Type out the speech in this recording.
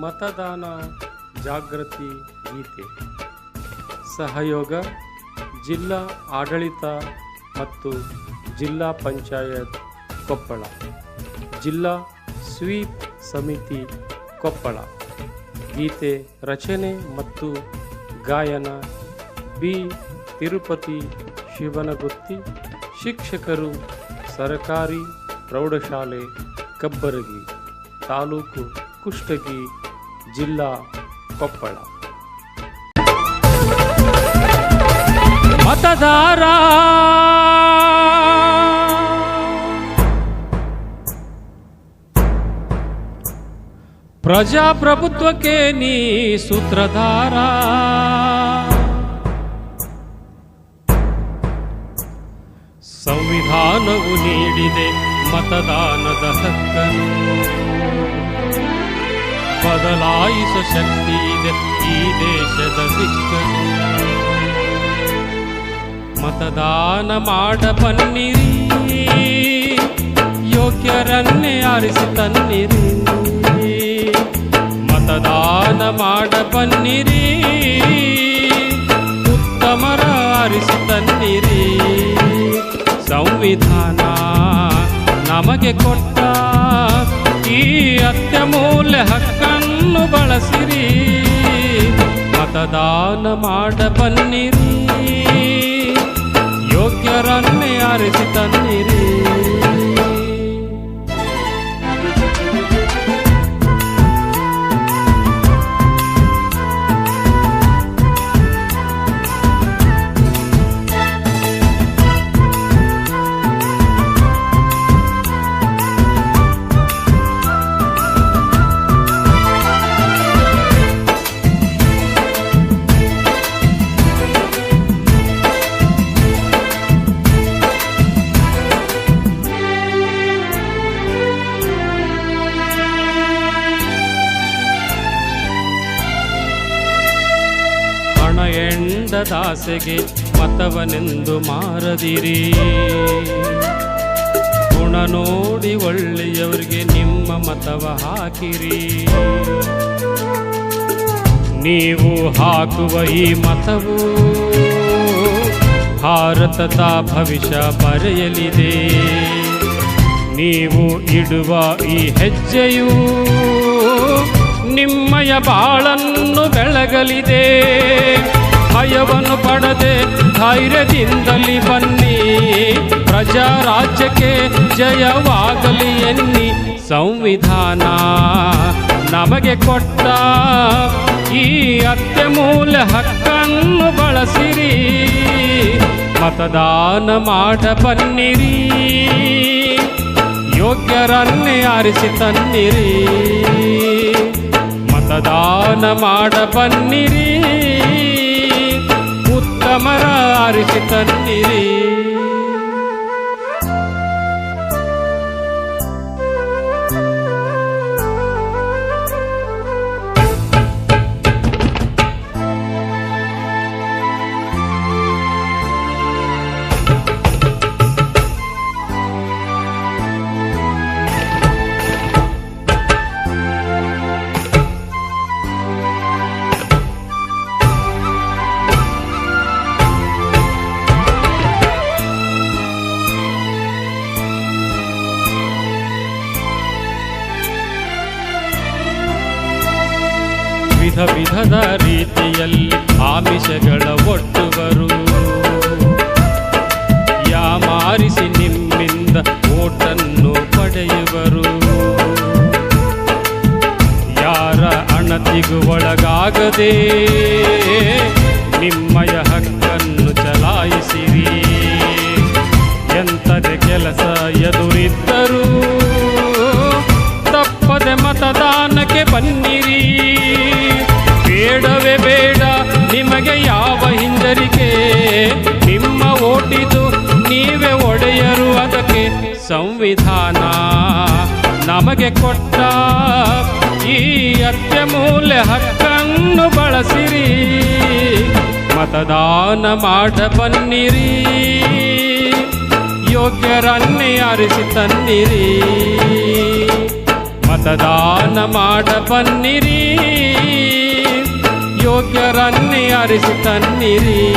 ಮತದಾನ ಜಾಗೃತಿ ಗೀತೆ ಸಹಯೋಗ ಜಿಲ್ಲಾ ಆಡಳಿತ ಮತ್ತು ಜಿಲ್ಲಾ ಪಂಚಾಯತ್ ಕೊಪ್ಪಳ. ಜಿಲ್ಲಾ ಸ್ವೀಪ್ ಸಮಿತಿ ಕೊಪ್ಪಳ. ಗೀತೆ ರಚನೆ ಮತ್ತು ಗಾಯನ ಬಿ. ತಿರುಪತಿ ಶಿವನಗುತ್ತಿ, ಶಿಕ್ಷಕರು ಸರಕಾರಿ ಪ್ರೌಢಶಾಲೆ ಕಬ್ಬರಗಿ ತಾಲೂಕು ಕುಷ್ಟಗಿ ಜಿಲ್ಲಾ ಕೊಪ್ಪಳ. ಮತದಾರ! ಪ್ರಜಾಪ್ರಭುತ್ವಕ್ಕೆ ನೀ ಸೂತ್ರಧಾರ. ಸಂವಿಧಾನವು ನೀಡಿದೆ ಮತದಾನದ ಹಕ್ಕನ್ನು. ಬದಲಾಯಿಸೋ ಶಕ್ತಿ ಇದೆ ಈ ದೇಶದ ದಿಕ್ಕನ್ನು ಮತದಾನ ಮಾಡ ಬನ್ನಿರಿ, ಯೋಗ್ಯರನ್ನೇ ಆರಿಸಿ ತನ್ನಿರಿ. ಮತದಾನ ಮಾಡ ಬನ್ನಿರಿ, ಉತ್ತಮರ ಆರಿಸಿ ತನ್ನಿರಿ. ಸಂವಿಧಾನ ನಮಗೆ ಕೊಟ್ಟ ಈ ಅತ್ಯಮೂಲ್ಯ ಹಕ್ಕನ್ನು ಬಳಸಿರಿ. ಮತದಾನ ಮಾಡಬನ್ನಿರಿ ಯೋಗ್ಯರನ್ನೇ ಆರಿಸಿ ಎಂಡದಾಸೆಗೆ ಮತವನೆಂದು ಮಾರದಿರಿ. ಗುಣ ನೋಡಿ ಒಳ್ಳೆಯವರಿಗೆ ನಿಮ್ಮ ಮತವ ಹಾಕಿರಿ. ನೀವು ಹಾಕುವ ಈ ಮತವು ಭಾರತದ ಭವಿಷ್ಯ ಬರೆಯಲಿದೆ. ನೀವು ಇಡುವ ಈ ಹೆಜ್ಜೆಯು ನಿಮ್ಮಯ ಬಾಳನ್ನು ಬೆಳಗಲಿದೆ. ಭಯವನ್ನು ಪಡದೆ ಧೈರ್ಯದಿಂದಲಿ ಬನ್ನಿ. ಪ್ರಜಾ ರಾಜ್ಯಕ್ಕೆ ಜಯವಾಗಲಿ ಎನ್ನಿ. ಸಂವಿಧಾನ ನಮಗೆ ಕೊಟ್ಟ ಈ ಅತ್ಯಮೂಲ ಹಕ್ಕನ್ನು ಬಳಸಿರಿ. ಮತದಾನ ಮಾಡ ಬನ್ನಿರಿ. ಯೋಗ್ಯರನ್ನೇ ಆರಿಸಿ ತನ್ನಿರಿ. ಮತದಾನ ಮಾಡ ಬನ್ನಿರಿ. ಉತ್ತಮರ ಆರಿಸಿ ವಿಧ ವಿಧದ ರೀತಿಯಲ್ಲಿ ಆಮಿಷಗಳ ಒಟ್ಟುವರು ಯಾಮಾರಿಸಿ ನಿಮ್ಮಿಂದ ಓಟನ್ನು ಪಡೆಯುವರು. ಯಾರ ಅಣತಿಗೂ ಒಳಗಾಗದೆ ನಿಮ್ಮಯ ಹಕ್ಕನ್ನು ಸಂವಿಧಾನ ನಮಗೆ ಕೊಟ್ಟ ಈ ಅತ್ಯಮೂಲ್ಯ ಹಕ್ಕನ್ನು ಬಳಸಿರಿ. ಮತದಾನ ಮಾಡ ಬನ್ನಿರಿ. ಯೋಗ್ಯರನ್ನೇ ಆರಿಸಿ ತನ್ನಿರಿ. ಮತದಾನ ಮಾಡ ಬನ್ನಿರಿ. ಯೋಗ್ಯರನ್ನೇ ಅರಿಸಿ ತನ್ನಿರಿ.